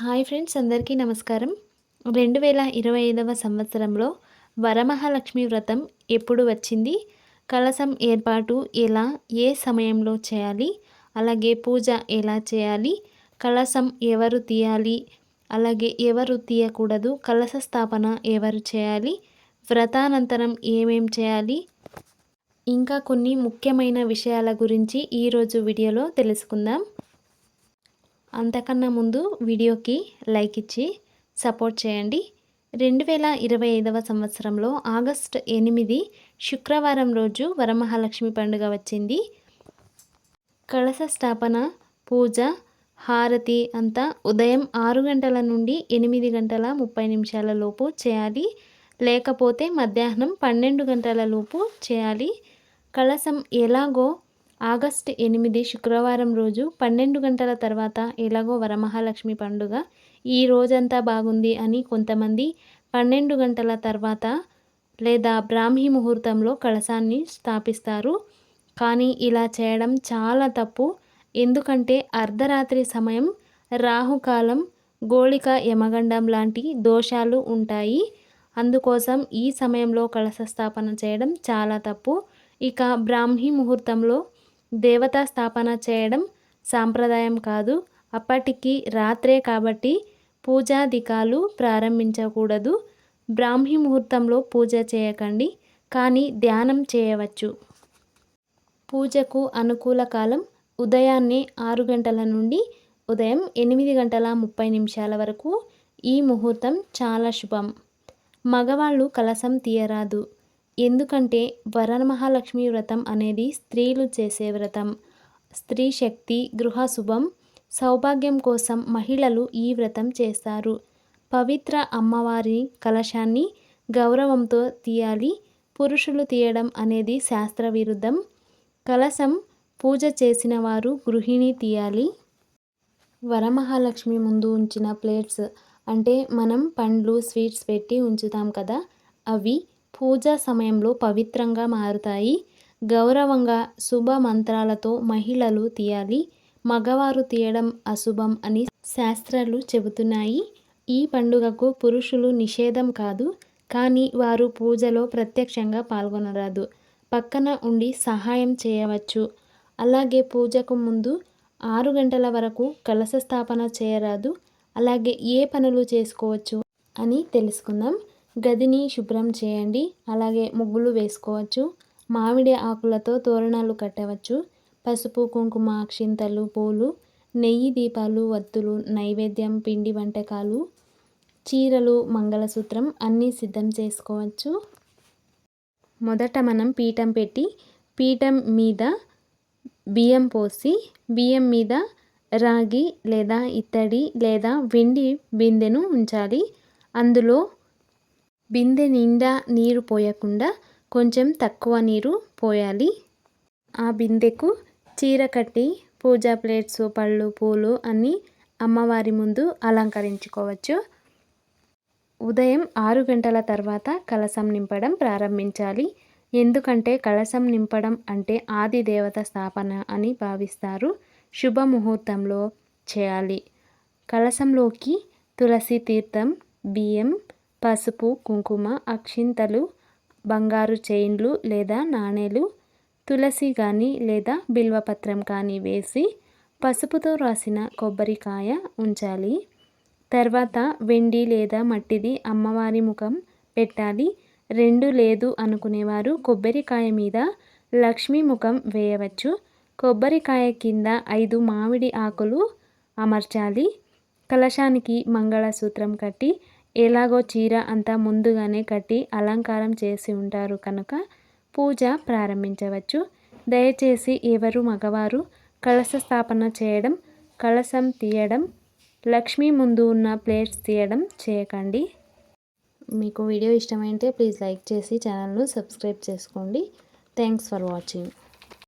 Hi friends అందరికీ నమస్కారం. రెండు వేల ఇరవై ఐదవ సంవత్సరంలో వరమహాలక్ష్మి వ్రతం ఎప్పుడు వచ్చింది? కలసం ఏర్పాటు ఎలా? ఏ సమయంలో చేయాలి? అలాగే పూజ ఎలా చేయాలి? కలసం ఎవరు తీయాలి? అలాగే ఎవరు తీయకూడదు? కలస స్థాపన ఎవరు చేయాలి? వ్రతానంతరం ఏమేం చేయాలి? ఇంకా కొన్ని ముఖ్యమైన విషయాల గురించి ఈరోజు వీడియోలో తెలుసుకుందాం. అంతకన్నా ముందు వీడియోకి లైక్ ఇచ్చి సపోర్ట్ చేయండి. రెండు వేల ఇరవై ఐదవ సంవత్సరంలో ఆగస్ట్ ఎనిమిది శుక్రవారం రోజు వరమహాలక్ష్మి పండుగ వచ్చింది. కలశ స్థాపన పూజ హారతి అంతా ఉదయం ఆరు గంటల నుండి ఎనిమిది గంటల ముప్పై నిమిషాల లోపు చేయాలి. లేకపోతే మధ్యాహ్నం పన్నెండు గంటల లోపు చేయాలి. కలశం ఎలాగో ఆగస్ట్ ఎనిమిది శుక్రవారం రోజు పన్నెండు గంటల తర్వాత ఎలాగో వరమహాలక్ష్మి పండుగ ఈ రోజంతా బాగుంది అని కొంతమంది పన్నెండు గంటల తర్వాత లేదా బ్రాహ్మీ ముహూర్తంలో కలశాన్ని స్థాపిస్తారు. కానీ ఇలా చేయడం చాలా తప్పు. ఎందుకంటే అర్ధరాత్రి సమయం రాహుకాలం గోళిక యమగండం లాంటి దోషాలు ఉంటాయి. అందుకోసం ఈ సమయంలో కలశ స్థాపన చేయడం చాలా తప్పు. ఇక బ్రాహ్మీ ముహూర్తంలో దేవతా స్థాపన చేయడం సాంప్రదాయం కాదు. అప్పటికి రాత్రే కాబట్టి పూజాధికాలు ప్రారంభించకూడదు. బ్రాహ్మీ ముహూర్తంలో పూజ చేయకండి కానీ ధ్యానం చేయవచ్చు. పూజకు అనుకూల కాలం ఉదయాన్నే ఆరు గంటల నుండి ఉదయం ఎనిమిది గంటల ముప్పై నిమిషాల వరకు. ఈ ముహూర్తం చాలా శుభం. మగవాళ్ళు కలసం తీయరాదు. ఎందుకంటే వరమహాలక్ష్మి వ్రతం అనేది స్త్రీలు చేసే వ్రతం. స్త్రీ శక్తి గృహ శుభం సౌభాగ్యం కోసం మహిళలు ఈ వ్రతం చేస్తారు. పవిత్ర అమ్మవారి కలశాన్ని గౌరవంతో తీయాలి. పురుషులు తీయడం అనేది శాస్త్ర విరుద్ధం. కలశం పూజ చేసిన వారు గృహిణి తీయాలి. వరమహాలక్ష్మి ముందు ఉంచిన ప్లేట్స్ అంటే మనం పండ్లు స్వీట్స్ పెట్టి ఉంచుతాం కదా. అవి పూజా సమయంలో పవిత్రంగా మారుతాయి. గౌరవంగా శుభ మంత్రాలతో మహిళలు తీయాలి. మగవారు తీయడం అశుభం అని శాస్త్రాలు చెబుతున్నాయి. ఈ పండుగకు పురుషులు నిషేధం కాదు. కానీ వారు పూజలో ప్రత్యక్షంగా పాల్గొనరాదు. పక్కన ఉండి సహాయం చేయవచ్చు. అలాగే పూజకు ముందు ఆరు గంటల వరకు కలశ స్థాపన చేయరాదు. అలాగే ఏ పనులు చేసుకోవచ్చు అని తెలుసుకుందాం. గదిని శుభ్రం చేయండి. అలాగే ముగ్గులు వేసుకోవచ్చు. మామిడి ఆకులతో తోరణాలు కట్టవచ్చు. పసుపు కుంకుమ అక్షింతలు పూలు నెయ్యి దీపాలు వత్తులు నైవేద్యం పిండి వంటకాలు చీరలు మంగళసూత్రం అన్నీ సిద్ధం చేసుకోవచ్చు. మొదట మనం పీఠం పెట్టి పీఠం మీద బియ్యం పోసి బియ్యం మీద రాగి లేదా ఇత్తడి లేదా వెండి బిందెను ఉంచాలి. అందులో బిందె నిండా నీరు పోయకుండా కొంచెం తక్కువ నీరు పోయాలి. ఆ బిందెకు చీర కట్టి పూజా ప్లేట్స్ పళ్ళు పూలు అన్నీ అమ్మవారి ముందు అలంకరించుకోవచ్చు. ఉదయం ఆరు గంటల తర్వాత కలసం నింపడం ప్రారంభించాలి. ఎందుకంటే కలసం నింపడం అంటే ఆది దేవత స్థాపన అని భావిస్తారు. శుభముహూర్తంలో చేయాలి. కలసంలోకి తులసి తీర్థం బియ్యం పసుపు కుంకుమ అక్షింతలు బంగారు చైన్లు లేదా నాణేలు తులసి కానీ లేదా బిల్వపత్రం కానీ వేసి పసుపుతో రాసిన కొబ్బరికాయ ఉంచాలి. తర్వాత వెండి లేదా మట్టిది అమ్మవారి ముఖం పెట్టాలి. రెండు లేదు అనుకునేవారు కొబ్బరికాయ మీద లక్ష్మీ ముఖం వేయవచ్చు. కొబ్బరికాయ కింద ఐదు మామిడి ఆకులు అమర్చాలి. కలశానికి మంగళసూత్రం కట్టి ఎలాగో చీర అంతా ముందుగానే కట్టి అలంకారం చేసి ఉంటారు కనుక పూజ ప్రారంభించవచ్చు. దయచేసి ఎవరు మగవారు కలశ స్థాపన చేయడం కలశం తీయడం లక్ష్మీ ముందు ఉన్న ప్లేట్స్ తీయడం చేయకండి. మీకు వీడియో ఇష్టమైతే ప్లీజ్ లైక్ చేసి ఛానల్ను సబ్స్క్రైబ్ చేసుకోండి. Thanks for watching.